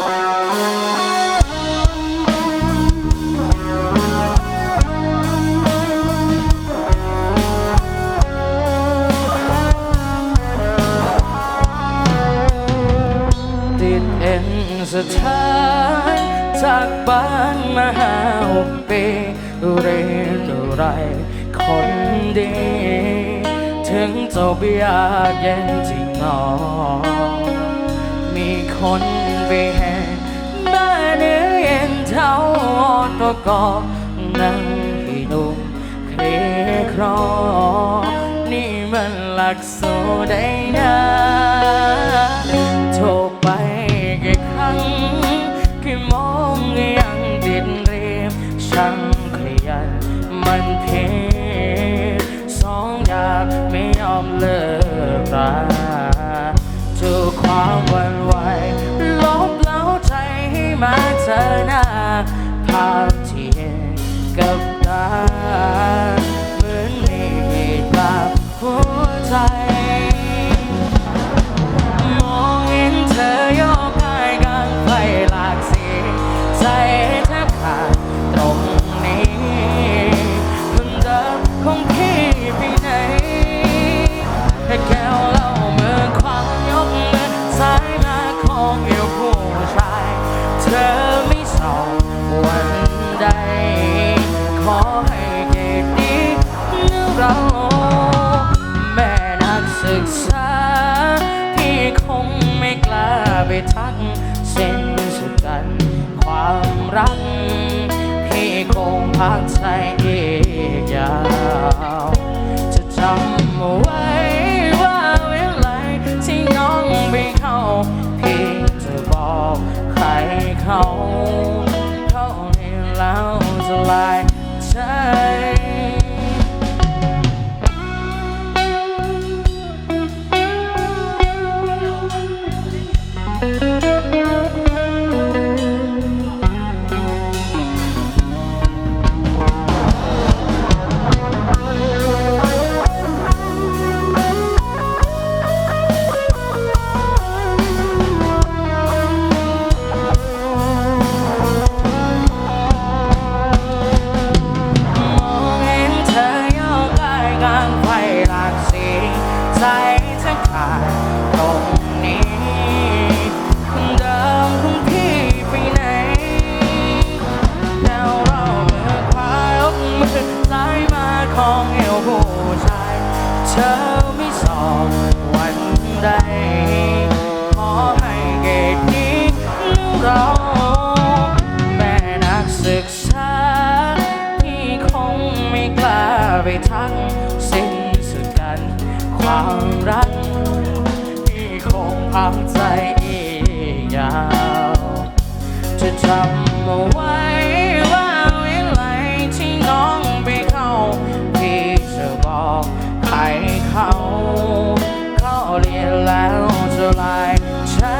ติดเอ็นสถานจากบ้านมาหาหกปีเรียนอะไรคนดี ถึงจะเบียากเย็นจริงหนอมีคน ไปแห่บ้านเอเย็นเท่าตัวกอนั่งให้นุ่มเคลียร์ครอนี่มันหลักสูตร อหน้าภาพที่เห็นกับตาเหมือนมีเหตุกลับหัวใจ มองเห็นเธอโยกกายกลางไฟหลากสีใจ ทักเส้นสุดกัน ความรัก พี่คงพักใจอีกยาว จะจำเอาไว้ว่าเวลาที่น้องไปเข้า พี่จะบอกใครเขา หลากสีใจแทบขาดตรงนี้คนเดิมของพี่ไปไหน แล้วเราเมื่อคว้ายกมือสายมาของเอวผู้ชาย เธอไม่สอบวันใด ขอให้เกรดนี้เราแม่นักศึกษาพี่คงไม่กล้าไปทัก รัก ที่คงพังใจอีกยาว จะจำเอาไว้ว่าเวลาที่น้องไปเข้าพี่จะบอกใครเขา เขาเรียนแล้วจะลายใช่